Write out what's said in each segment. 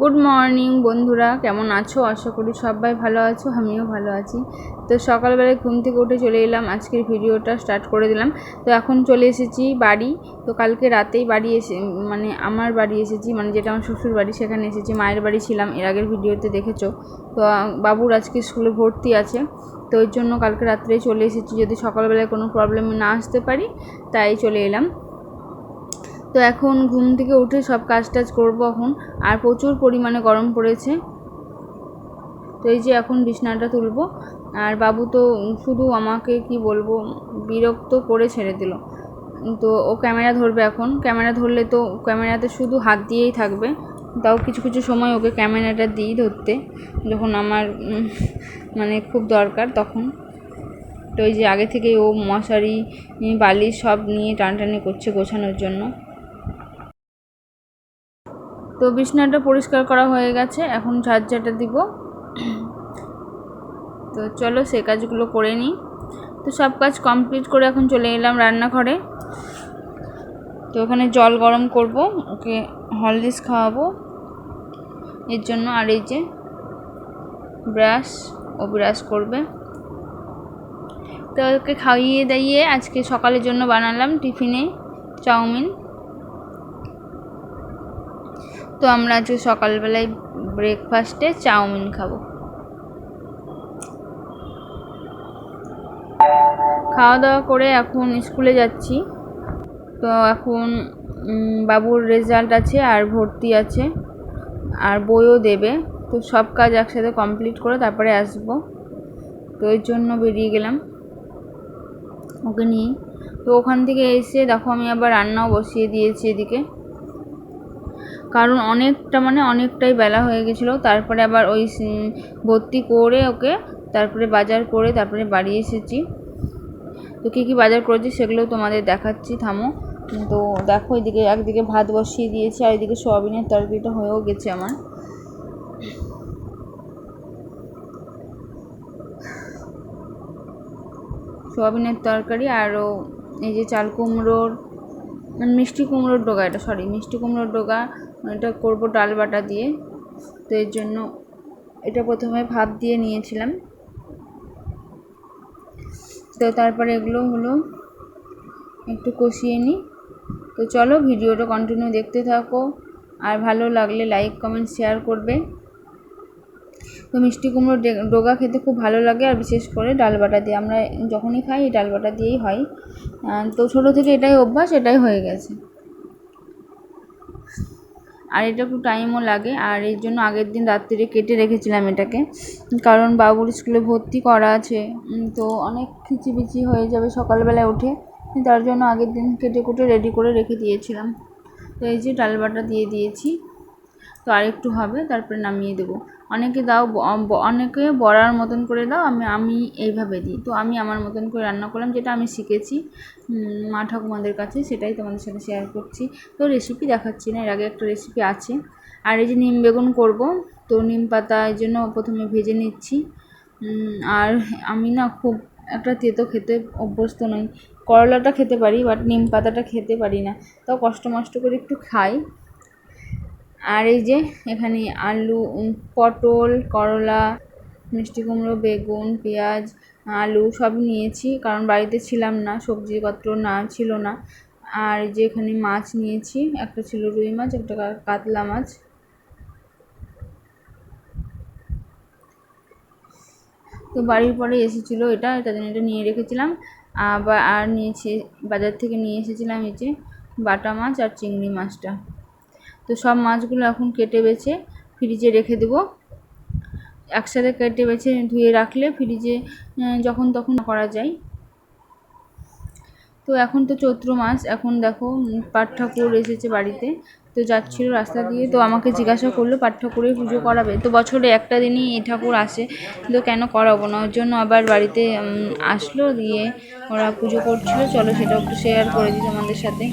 Good morning বন্ধুরা। কেমন আছো? আশা করি সবাই ভালো আছো, আমিও ভালো আছি। তো সকালবেলায় ঘুম থেকে উঠে চলে এলাম, আজকের ভিডিওটা স্টার্ট করে দিলাম। তো এখন চলে এসেছি বাড়ি। তো কালকে রাতেই বাড়ি এসে মানে আমার বাড়ি এসেছি মানে যেটা আমার শ্বশুর বাড়ি, সেখানে এসেছি। মায়ের বাড়ি ছিলাম, এর আগের ভিডিওতে দেখেছ। তো বাবুর আজকে স্কুলে ভর্তি আছে। তো ওই জন্য কালকে রাত্রেই চলে এসেছি। যদি সকালবেলায় কোনো প্রবলেমে না আসতে পারি, তাই চলে এলাম। তো এখন ঘুম থেকে উঠে সব কাজ টাজ করব এখন। আর প্রচুর পরিমাণে গরম পড়েছে। তো এই যে এখন বিছনাটা তুলবো। আর বাবু তো শুধু আমাকে কি বলব, বিরক্ত করে ছেড়ে দিল। তো ও ক্যামেরা ধরবে এখন। ক্যামেরা ধরলে তো ক্যামেরাতে শুধু হাত দিয়েই থাকবে। তাও কিছু কিছু সময় ওকে ক্যামেরাটা দিই ধরতে, যখন আমার মানে খুব দরকার তখন। তো ওই যে আগে থেকেই ও মশারি, বালিশ সব নিয়ে টানটানি করছে গোছানোর জন্য। তো বিছনাটা পরিষ্কার করা হয়ে গেছে, এখন ঝাড়ঝাটা দিব। তো চলো সে কাজগুলো করে নিই। তো সব কাজ কমপ্লিট করে এখন চলে এলাম রান্নাঘরে। তো ওখানে জল গরম করব, ওকে হলদিস খাওয়াবো। এর জন্য আর এই যে ব্রাশ, ও ব্রাশ করবে। তো ওকে খাইয়ে দাইয়ে আজকে সকালের জন্য বানালাম টিফিনে চাউমিন। তো আমরা আজকে সকালবেলায় ব্রেকফাস্টে চাউমিন খাব। খাওয়া দাওয়া করে এখন স্কুলে যাচ্ছি। তো এখন বাবুর রেজাল্ট আছে আর ভর্তি আছে, আর বইও দেবে। তো সব কাজ একসাথে কমপ্লিট করে তারপরে আসব। তো এর জন্য বেরিয়ে গেলাম। ওকে নিয়ে। তো ওখান থেকে এসে দেখো আমি আবার রান্নাও বসিয়ে দিয়েছি এদিকে। কারণ অনেকটা মানে অনেকটাই বেলা হয়ে গেছিল। তারপরে আবার ওই ভর্তি করে ওকে তারপরে বাজার করে তারপরে বাড়ি এসেছি। তো কী কী বাজার করেছি সেগুলো তোমাদের দেখাচ্ছি, থামো। তো দেখো এদিকে একদিকে ভাত বসিয়ে দিয়েছি আর এদিকে সোয়াবিনের তরকারিটা হয়েও গেছে আমার। সোয়াবিনের তরকারি আরও এই যে চাল কুমড়োর মিষ্টি কুমড়োর ডোগা এটা সরি মিষ্টি কুমড়োর ডোগা, এটা করব ডাল বাটা দিয়ে। তো এর জন্য এটা প্রথমে ভাপ দিয়ে নিয়েছিলাম। তো তারপরে এগুলো হলো, একটু কষিয়ে নিই। তো চলো, ভিডিওটা কন্টিনিউ দেখতে থাকো। আর ভালো লাগলে লাইক কমেন্ট শেয়ার করবে। তো মিষ্টি কুমড়োর ডোগা খেতে খুব ভালো লাগে আর বিশেষ করে ডাল বাটা দিয়ে। আমরা যখনই খাই, এই ডাল বাটা দিয়েই হয়। তো ছোটো থেকে এটাই অভ্যাস, এটাই হয়ে গেছে। আর এটা একটু টাইমও লাগে। আর এর জন্য আগের দিন রাত্রিরে কেটে রেখেছিলাম এটাকে। কারণ বাবুর স্কুলে ভর্তি করা আছে। তো অনেক খিচিবিচি হয়ে যাবে সকালবেলায় উঠে। তার জন্য আগের দিন কেটে কুটে রেডি করে রেখে দিয়েছিলাম। তো এই যে ডাল বাটা দিয়ে দিয়েছি। তো আর একটু হবে, তারপরে নামিয়ে দেবো। অনেকে দাও অনেকে বড়ার মতন করে দাও, আমি আমি এইভাবে দিই। তো আমি আমার মতন করে রান্না করলাম, যেটা আমি শিখেছি মা ঠাকুমাদের কাছে, সেটাই তোমাদের সাথে শেয়ার করছি। তো রেসিপি দেখাচ্ছি না, এর আগে একটা রেসিপি আছে। আর এই যে নিম বেগুন করব, তো নিম পাতা এই জন্য প্রথমে ভেজে নিচ্ছি। আর আমি না খুব একটা তেতো খেতে অভ্যস্ত নই। করলাটা খেতে পারি বাট নিম পাতাটা খেতে পারি না। তাও কষ্ট মষ্ট করে একটু খাই। আর এই যে এখানে আলু পটল, করলা, মিষ্টি কুমড়ো, বেগুন, পেঁয়াজ, আলু সব নিয়েছি। কারণ বাড়িতে ছিলাম না, সবজিপত্র না, ছিল না। আর যে এখানে মাছ নিয়েছি, একটা ছিল রুই মাছ, একটা কাতলা মাছ। তো বাড়ির পরে এসেছিল এটা জন্য এটা নিয়ে রেখেছিলাম। আবার আর নিয়েছি বাজার থেকে নিয়ে এসেছিলাম এই যে বাটা মাছ আর চিংড়ি মাছটা। তো সব মাছগুলো এখন কেটে বেছে ফ্রিজে রেখে দেবো। একসাথে কেটে বেছে ধুয়ে রাখলে ফ্রিজে যখন তখন করা যায়। তো এখন তো চৈত্র মাস, এখন দেখো পাট ঠাকুর এসেছে বাড়িতে। তো যাচ্ছিল রাস্তা দিয়ে, তো আমাকে জিজ্ঞাসা করল, পাট ঠাকুরের পুজো করাবে? তো বছরে একটা দিনই এই ঠাকুর আসে। তো কেন করাবো না? ওর জন্য আবার বাড়িতে আসলো, দিয়ে ওরা পুজো করছিল। চলো সেটা একটু শেয়ার করে দিই তোমাদের সাথে।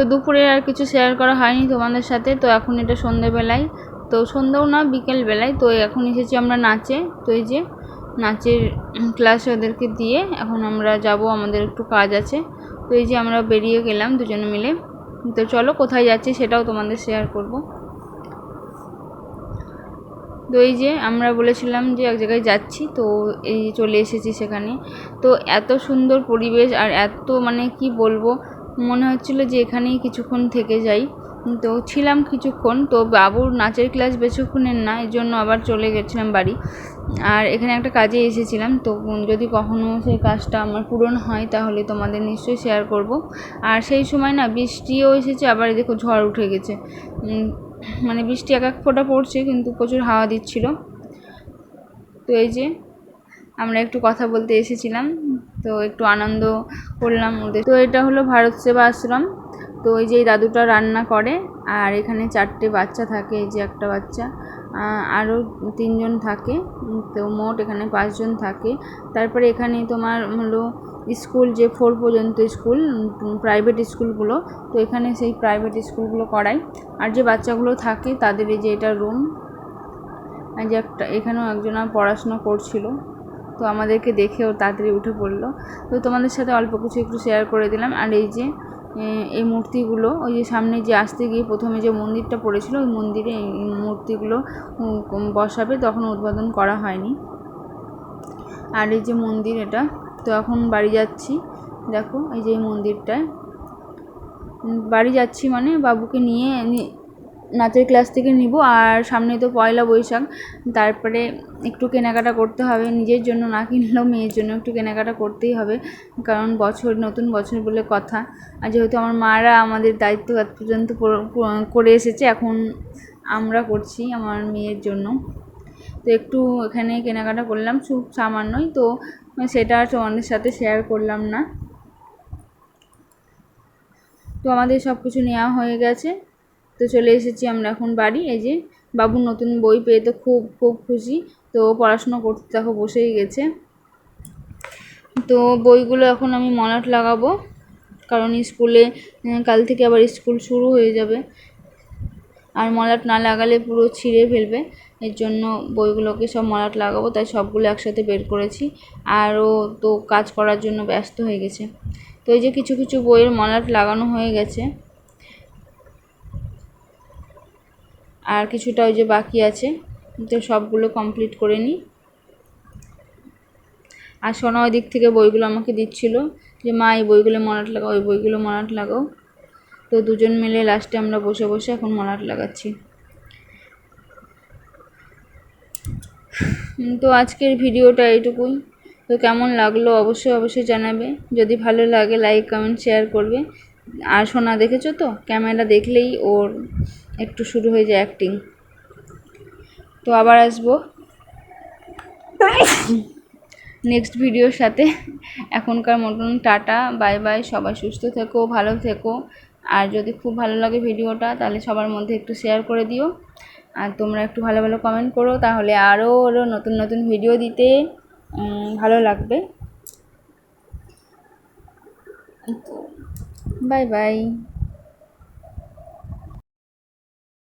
তো দুপুরে আর কিছু শেয়ার করা হয়নি তোমাদের সাথে, তো এখন এটা সন্ধেবেলায়। তো সন্ধ্যাও না, বিকেলবেলায়। তো এখন এসেছি আমরা নাচে। তো এই যে নাচের ক্লাস ওদেরকে দিয়ে এখন আমরা যাব, আমাদের একটু কাজ আছে। তো এই যে আমরা বেরিয়ে গেলাম দুজনে মিলে। তো চলো কোথায় যাচ্ছি সেটাও তোমাদের শেয়ার করব। তো এই যে আমরা বলেছিলাম যে এক জায়গায় যাচ্ছি, তো এই চলে এসেছি সেখানে। তো এত সুন্দর পরিবেশ আর এত মানে কি বলব মনে হচ্ছিল যে এখানেই কিছুক্ষণ থেকে যাই। তো ছিলাম কিছুক্ষণ, তো বাবুর নাচের ক্লাস বেশিক্ষণের না এই জন্য আবার চলে গেছিলাম বাড়ি। আর এখানে একটা কাজে এসেছিলাম, তো যদি কখনও সেই কাজটা আমার পূরণ হয়, তাহলে তোমাদের নিশ্চয়ই শেয়ার করব। আর সেই সময় না, বৃষ্টিও এসেছে, আবার দেখো ঝড় উঠে গেছে। মানে বৃষ্টি এক এক ফোঁটা পড়ছে, কিন্তু প্রচুর হাওয়া দিচ্ছিল। তো এই যে আমরা একটু কথা বলতে এসেছিলাম। তো একটু আনন্দ করলাম ওদের। তো এটা হলো ভারত সেবা আশ্রম। তো ওই যে দাদুটা রান্না করে, আর এখানে চারটে বাচ্চা থাকে, এই যে একটা বাচ্চা। আরও তিনজন থাকে, তো মোট এখানে পাঁচজন থাকে। তারপরে এখানে তোমার হলো স্কুল যে ফোর পর্যন্ত স্কুল প্রাইভেট স্কুলগুলো, তো এখানে সেই প্রাইভেট স্কুলগুলো করায় আর যে বাচ্চাগুলো থাকে, তাদের এই যে এটা রুম যে একটা, এখানেও একজন পড়াশোনা করছিল। তো আমাদেরকে দেখে ও তাড়াতাড়ি উঠে পড়ল। তো তোমাদের সাথে অল্প কিছু একটু শেয়ার করে দিলাম। আর এই যে এই মূর্তিগুলো, ওই যে সামনে যে আসতে গিয়ে প্রথমে যে মন্দিরটা পড়েছিল, ওই মন্দিরে এই মূর্তিগুলো বসাবে, তখন উদ্বোধন করা হয়নি। আর এই যে মন্দির এটা, তো এখন বাড়ি যাচ্ছি। দেখো, এই যে এই মন্দিরটায়। বাড়ি যাচ্ছি মানে বাবুকে নিয়ে নাচের ক্লাস থেকে নিব, আর সামনে তো পয়লা বৈশাখ, তারপরে একটু কেনাকাটা করতে হবে, নিজের জন্য না কিনলেও মেয়ের জন্য একটু কেনাকাটা করতেই হবে, কারণ বছর, নতুন বছর বলে কথা, আর যেহেতু আমার মারা আমাদের দায়িত্ব আজ পর্যন্ত করে এসেছে, এখন আমরা করছি আমার মেয়ের জন্য। তো একটু এখানে কেনাকাটা করলাম, খুব সামান্যই, তো সেটা আর তোমাদের সাথে শেয়ার করলাম না। তো আমাদের সব কিছু নেওয়া হয়ে গেছে। তো চলে এসেছি আমরা এখন বাড়ি। এই যে বাবুর নতুন বই পেয়ে তো খুব খুব খুশি। তো পড়াশুনো করতে দেখো বসেই গেছে। তো বইগুলো এখন আমি মলাট লাগাবো। কারণ স্কুলে কাল থেকে আবার স্কুল শুরু হয়ে যাবে। আর মলাট না লাগালে পুরো ছিঁড়ে ফেলবে। এর জন্য বইগুলোকে সব মলাট লাগাবো। তাই সবগুলো একসাথে বের করেছি। আর ও তো কাজ করার জন্য ব্যস্ত হয়ে গেছে। তো এই যে কিছু কিছু বইয়ের মলাট লাগানো হয়ে গেছে। আর কিছুটা ওই যে বাকি আছে। তো সবগুলো কমপ্লিট করে নিই। আর সোনা ওই দিক থেকে বইগুলো আমাকে দিচ্ছিল যে, মা, এই বইগুলো মলাট লাগাও ওই বইগুলো মলাট লাগাও। তো দুজন মিলে লাস্টে আমরা বসে বসে এখন মলাট লাগাচ্ছি। তো আজকের ভিডিওটা এইটুকুই। তো কেমন লাগল অবশ্যই অবশ্যই জানাবে। যদি ভালো লাগে লাইক কমেন্ট শেয়ার করবে। আর সোনা দেখেছ তো? ক্যামেরা দেখলেই ওর একটু শুরু হয়ে যায় অ্যাক্টিং তো আবার আসব। নেক্সট ভিডিওর সাথে। এখনকার মতন টাটা বাই বাই সবাই সুস্থ থেকো ভালো থেকো। আর যদি খুব ভালো লাগে ভিডিওটা তাহলে সবার মধ্যে একটু শেয়ার করে দিও। আর তোমরা একটু ভালো ভালো কমেন্ট করো তাহলে আরও আরও নতুন নতুন ভিডিও দিতে ভালো লাগবে। Bye bye